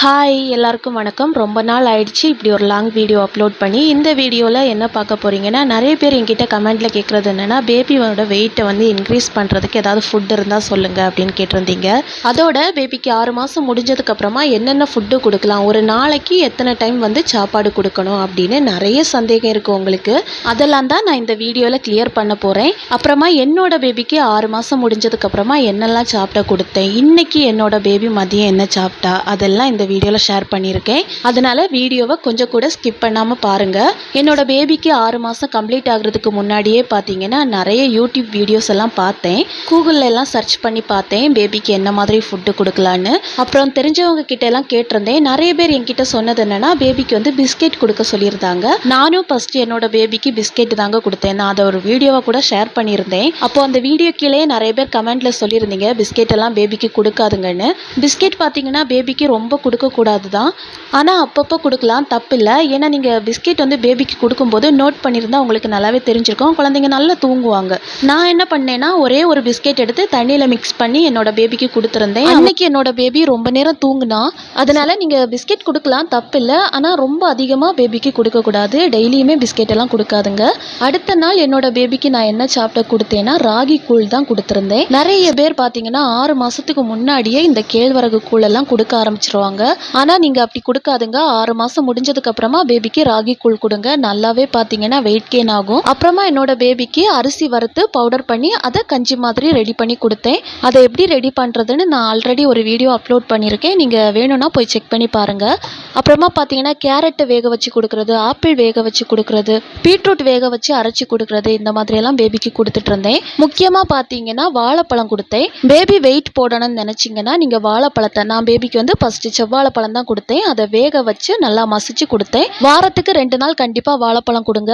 Hi எல்லாருக்கும் வணக்கம். ரொம்ப நாள் ஆயிடுச்சு. இப்படி ஒரு லாங் வீடியோ அப்லோட் பண்ணி இந்த வீடியோவில் என்ன பார்க்க போகிறீங்கன்னா நிறைய பேர் என்கிட்ட கமெண்ட்டில் கேட்குறது என்னென்னா பேபியோட வெயிட்டை வந்து இன்க்ரீஸ் பண்ணுறதுக்கு ஏதாவது ஃபுட் இருந்தால் சொல்லுங்கள் அப்படின்னு கேட்டிருந்தீங்க. அதோட பேபிக்கு ஆறு மாதம் முடிஞ்சதுக்கப்புறமா என்னென்ன ஃபுட்டு கொடுக்கலாம்? ஒரு நாளைக்கு எத்தனை டைம் வந்து சாப்பாடு கொடுக்கணும் அப்படின்னு நிறைய சந்தேகம் இருக்குது உங்களுக்கு. அதெல்லாம் தான் நான் இந்த வீடியோவில் கிளியர் பண்ண போகிறேன் அப்புறமா என்னோட பேபிக்கு ஆறு மாதம் முடிஞ்சதுக்கப்புறமா என்னெல்லாம் சாப்பிட கொடுத்தேன்? இன்றைக்கி என்னோட பேபி மதியம் என்ன சாப்பிட்டா? அதெல்லாம் இந்த வீடியோவில் ஷேர் பண்ணியிருக்கேன். அதனால் வீடியோவை கொஞ்சம் கூட ஸ்கிப் பண்ணாமல் பாருங்கள் என்னோட பேபிக்கு ஆறு மாதம் கம்ப்ளீட் ஆகுறதுக்கு முன்னாடியே பார்த்தீங்கன்னா நிறைய யூடியூப் வீடியோஸ் எல்லாம் பார்த்தேன். கூகுளில் எல்லாம் சர்ச் பண்ணி பார்த்தேன் பேபிக்கு என்ன மாதிரி ஃபுட்டு கொடுக்கலான்னு. அப்புறம் தெரிஞ்சவங்க கிட்ட எல்லாம் கேட்டிருந்தேன். நிறைய பேர் என்கிட்ட சொன்னது என்னென்னா பேபிக்கு வந்து பிஸ்கெட் கொடுக்க சொல்லியிருந்தாங்க. நானும் ஃபஸ்ட்டு என்னோட பேபிக்கு பிஸ்கெட் தாங்க கொடுத்தேன். நான் அதை ஒரு வீடியோவை கூட ஷேர் பண்ணியிருந்தேன். அப்போ அந்த வீடியோ கீழே நிறைய பேர் கமெண்ட்டில் சொல்லியிருந்தீங்க பிஸ்கெட் எல்லாம் பேபிக்கு கொடுக்காதுங்கன்னு. பிஸ்கெட் பார்த்தீங்கன்னா பேபிக்கு ரொம்ப கொடுக்கக்கூடாது தான் ஆனால் அப்பப்போ கொடுக்கலாம் தப்பில்லை. ஏன்னா நீங்கள் பிஸ்கெட் வந்து பேபிக்கு கொடுக்கும்போது நோட் பண்ணியிருந்தால் உங்களுக்கு நல்லாவே தெரிஞ்சிருக்கும். குழந்தைங்க நல்லா தூங்குவாங்க. நான் என்ன பண்ணேன்னா ஒரே ஒரு பிஸ்கெட் எடுத்து தண்ணியில் மிக்ஸ் பண்ணி என்னோட பேபிக்கு கொடுத்துருந்தேன். அன்னைக்கு என்னோட பேபி ரொம்ப நேரம் தூங்குனா அதனால் நீங்கள் பிஸ்கெட் கொடுக்கலாம் தப்பில்லை. ஆனால் ரொம்ப அதிகமாக பேபிக்கு கொடுக்கக்கூடாது. டெய்லியுமே பிஸ்கெட் எல்லாம் கொடுக்காதுங்க. அடுத்த நாள் என்னோட பேபிக்கு நான் என்ன சாப்பிட கொடுத்தேன்னா ராகி கூழ் தான் கொடுத்துருந்தேன். நிறைய பேர் பார்த்தீங்கன்னா ஆறு மாதத்துக்கு முன்னாடியே இந்த கேழ்வரகு கூழ் எல்லாம் கொடுக்க ஆரம்பிச்சிருவாங்க. ஆனால் நீங்கள் அப்படி கொடுக்காதுங்க. ஆறு மாதம் முடிஞ்சதுக்கு அப்புறமா பேபிக்கு ராகி கூழ் கொடுங்க. நல்லாவே பார்த்தீங்கன்னா வெயிட் கெயின் ஆகும். அப்புறமா என்னோட பேபிக்கு அரிசி வறுத்து பவுடர் பண்ணி அதை கஞ்சி மாதிரி ரெடி பண்ணி கொடுத்தேன். அதை எப்படி ரெடி பண்ணுறதுன்னு நான் ஆல்ரெடி ஒரு வீடியோ அப்லோட் பண்ணியிருக்கேன். நீங்கள் வேணும்னா போய் செக் பண்ணி பாருங்கள் அப்புறமா பார்த்தீங்கன்னா கேரட்டை வேக வச்சு கொடுக்குறது ஆப்பிள் வேக வச்சு கொடுக்குறது பீட்ரூட் வேக வச்சு அரைச்சி கொடுக்குறது இந்த மாதிரியெல்லாம் பேபிக்கு கொடுத்துட்டு இருந்தேன். முக்கியமாக பார்த்தீங்கன்னா வாழைப்பழம் கொடுத்தேன். பேபி வெயிட் போடணும்னு நினச்சிங்கன்னா நீங்கள் வாழைப்பழத்தை நான் பேபிக்கு வந்து ஃபஸ்ட்டு செவ்வாழைப்பழம் தான் கொடுத்தேன். அதை வேக வச்சு நல்லா மசிச்சு கொடுத்தேன். வாரத்துக்கு ரெண்டு நாள் கண்டிப்பாக வாழைப்பழம் கொடுங்க.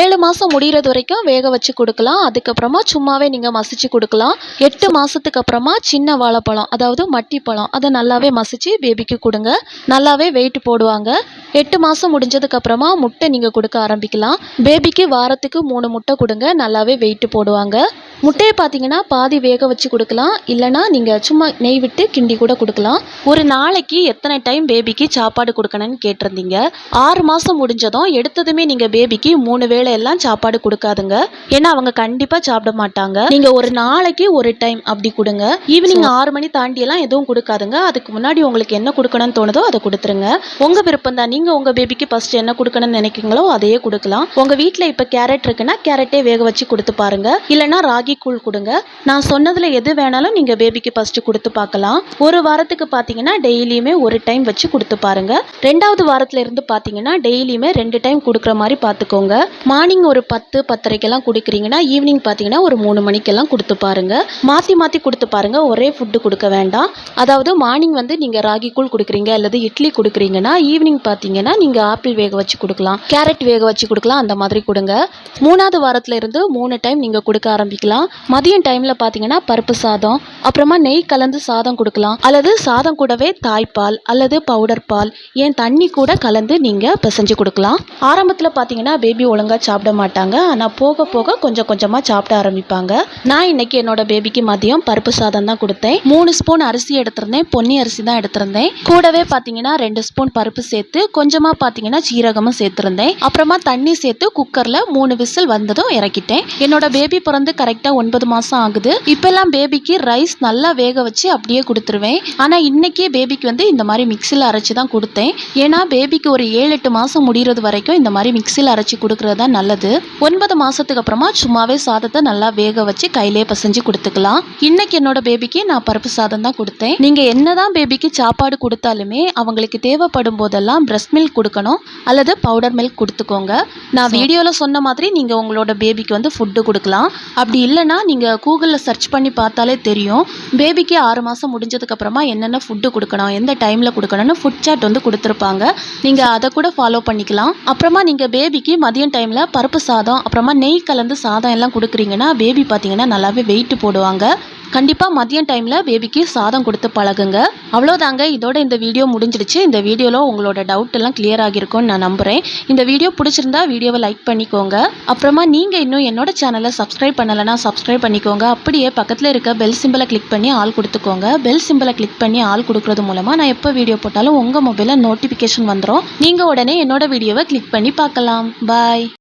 ஏழு மாதம் முடிகிறது வரைக்கும் வேக வச்சு கொடுக்கலாம். அதுக்கப்புறமா சும்மாவே நீங்கள் மசிச்சு கொடுக்கலாம். எட்டு மாதத்துக்கு அப்புறமா சின்ன வாழைப்பழம் அதாவது மட்டி பழம் அதை நல்லாவே மசிச்சு பேபிக்கு கொடுங்க. நல்லாவே வெயிட் போடுவாங்க. எட்டு மாதம் முடிஞ்சதுக்கப்புறமா முட்டை நீங்கள் கொடுக்க ஆரம்பிக்கலாம். பேபிக்கு வாரத்துக்கு மூணு முட்டை கொடுங்க. நல்லாவே வெயிட் போடுவாங்க. முட்டையை பார்த்தீங்கன்னா பாதி வேக வச்சு கொடுக்கலாம். இல்லைனா நீங்கள் சும்மா நெய் விட்டு கிண்டி கூட கொடுக்கலாம். ஒரு நாளைக்கு எத்தனை டைம் பேபிக்கு சாப்பாடு கொடுக்கணும்னு கேட்டிருந்தீங்க. ஆறு மாதம் முடிஞ்சதும் எடுத்ததுமே நீங்கள் பேபிக்கு மூணு வேளை எல்லாம் சாப்பாடு கொடுக்காதுங்க. ஏன்னா அவங்க கண்டிப்பாக சாப்பிட மாட்டாங்க. நீங்கள் ஒரு நாளைக்கு ஒரு டைம் அப்படி கொடுங்க. ஈவினிங் ஆறு மணி தாண்டி எல்லாம் எதுவும் கொடுக்காதுங்க. அதுக்கு முன்னாடி உங்களுக்கு என்ன கொடுக்கணும்னு தோணுதோ அதை கொடுத்துருங்க. உங்கள் விருப்பம் தான். நீங்கள் உங்கள் பேபிக்கு ஃபர்ஸ்ட் என்ன கொடுக்கணும்னு நினைக்கிறீங்களோ அதையே கொடுக்கலாம். உங்கள் வீட்டில் இப்போ கேரட் இருக்குன்னா கேரட்டே வேக வச்சு கொடுத்து பாருங்க. இல்லைன்னா ராகி கூழ் கொடுங்க. நான் சொன்னதில் எது வேணாலும் நீங்கள் பேபிக்கு ஃபஸ்ட்டு கொடுத்து பார்க்கலாம். ஒரு வாரத்துக்கு பார்த்தீங்கன்னா டெய்லியுமே ஒரு டைம் வச்சு கொடுத்து பாருங்க. ரெண்டாவது வாரத்துல இருந்து பார்த்தீங்கன்னா டெய்லியுமே ரெண்டு டைம் கொடுக்குற மாதிரி பார்த்துக்கோங்க. மார்னிங் ஒரு பத்து பத்தரைக்கெல்லாம் கொடுக்குறீங்கன்னா ஈவினிங் பார்த்தீங்கன்னா ஒரு மூணு மணிக்கெல்லாம் கொடுத்து பாருங்க. மாற்றி மாற்றி கொடுத்து பாருங்க. ஒரே ஃபுட்டு கொடுக்க வேண்டாம். அதாவது மார்னிங் வந்து நீங்கள் ராகி கூழ் கொடுக்குறீங்க அல்லது இட்லி கொடுக்குறீங்கன்னா ஈவினிங் பார்த்தீங்கன்னா நீங்கள் ஆப்பிள் வேக வச்சு கொடுக்கலாம். கேரட் வேக வச்சு கொடுக்கலாம் அந்த மாதிரி கொடுங்க. மூணாவது வாரத்தில் இருந்து மூணு டைம் நீங்கள் கொடுக்க ஆரம்பிக்கலாம். மதியம் டைமில் பார்த்தீங்கன்னா பருப்பு சாதம் அப்புறமா நெய் கலந்து சாதம் கொடுக்கலாம். அல்லது சாதம் கூடவே தாய்ப்பால் அல்லது பவுடர் பால் ஏன் தண்ணி கூட கலந்து நீங்கள் பிசைஞ்சு கொடுக்கலாம். ஆரம்பத்தில் பார்த்தீங்கன்னா பேபி ஒழுங்காக சாப்பிட மாட்டாங்க. ஆனால் போக போக கொஞ்சம் கொஞ்சமாக சாப்பிட ஆரம்பிப்பாங்க. நான் இன்னைக்கு என்னோட பேபிக்கு மதியம் பருப்பு சாதம் தான் கொடுத்தேன். மூணு ஸ்பூன் அரிசி எடுத்திருந்தேன். பொன்னி அரிசி தான் எடுத்திருந்தேன். கூடவே பார்த்தீங்கன்னா ரெண்டு ஸ்பூன் பருப்பு சேர்த்து கொஞ்சமாக பார்த்தீங்கன்னா சீரகமும் சேர்த்துருந்தேன். அப்புறமா தண்ணி சேர்த்து குக்கரில் மூணு விசில் வந்ததும் இறக்கிட்டேன். என்னோட பேபி பிறந்து கரெக்டாக ஒன்பது மாதம் ஆகுது. இப்போல்லாம் பேபிக்கு ரைஸ் நல்லா வேக வச்சு அப்படியே கொடுத்துருவேன். ஆனால் இன்னைக்கே பேபிக்கு வந்து இந்த மாதிரி மிக்சியில் அரைச்சி தான் கொடுத்தேன். ஏன்னா பேபிக்கு ஒரு ஏழு எட்டு மாதம் முடிகிறது வரைக்கும் இந்த மாதிரி மிக்சியில் அரைச்சி கொடுக்கறது தான் நல்லது. ஒன்பது மாதத்துக்கு அப்புறமா சும்மாவே சாதத்தை நல்லா வேக வச்சு கையிலே பசைஞ்சு கொடுத்துக்கலாம். இன்னைக்கு என்னோட பேபிக்கு நான் பருப்பு சாதம் தான் கொடுத்தேன். நீங்கள் என்னதான் பேபிக்கு சாப்பாடு கொடுத்தாலுமே அவங்களுக்கு தேவைப்படும் போதெல்லாம் பிரஸ்ட் மில்க் கொடுக்கணும். அல்லது பவுடர் மில்க் கொடுத்துக்கோங்க. நான் வீடியோவில் சொன்ன மாதிரி நீங்கள் உங்களோட பேபிக்கு வந்து ஃபுட்டு கொடுக்கலாம். அப்படி இல்லைனா நீங்கள் கூகுளில் சர்ச் பண்ணி பார்த்தாலே தெரியும். பேபிக்கு ஆறு மாதம் முடிஞ்சதுக்கப்புறமா என்னென்ன ஃபுட்டு கொடுக்கணும் எந்த டைமில் கொடுக்கணும்னு ஃபுட் சாட் வந்து கொடுத்துருப்பாங்க. நீங்கள் அதை கூட ஃபாலோ பண்ணிக்கலாம். அப்புறமா நீங்கள் பேபிக்கு மதியம் டைமில் பருப்பு சாதம் அப்புறமா நெய் கலந்து சாதம் எல்லாம் கொடுக்குறீங்கன்னா பேபி பார்த்தீங்கன்னா நல்லாவே வெயிட் போடுவாங்க. கண்டிப்பாக மதியம் டைமில் பேபிக்கு சாதம் கொடுத்து பழகுங்க. அவ்வளோதாங்க இதோட இந்த வீடியோ முடிஞ்சிடுச்சு. இந்த வீடியோவில் உங்களோட டவுட் எல்லாம் கிளியர் ஆகிருக்கும்னு நான் நம்புகிறேன் இந்த வீடியோ பிடிச்சிருந்தா வீடியோவை லைக் பண்ணிக்கோங்க. அப்புறமா நீங்கள் இன்னும் என்னோட சேனலை சப்ஸ்கிரைப் பண்ணலைன்னா சப்ஸ்கிரைப் பண்ணிக்கோங்க. அப்படியே பக்கத்தில் இருக்க பெல் சிம்பிளை கிளிக் பண்ணி ஆள் கொடுத்துக்கோங்க. பெல் சிம்பிளை கிளிக் பண்ணி ஆள் கொடுக்குறது மூலமாக நான் எப்போ வீடியோ போட்டாலும் உங்கள் மொபைலில் நோட்டிஃபிகேஷன் வந்துடும் நீங்கள் உடனே என்னோட வீடியோவை கிளிக் பண்ணி பார்க்கலாம். பாய்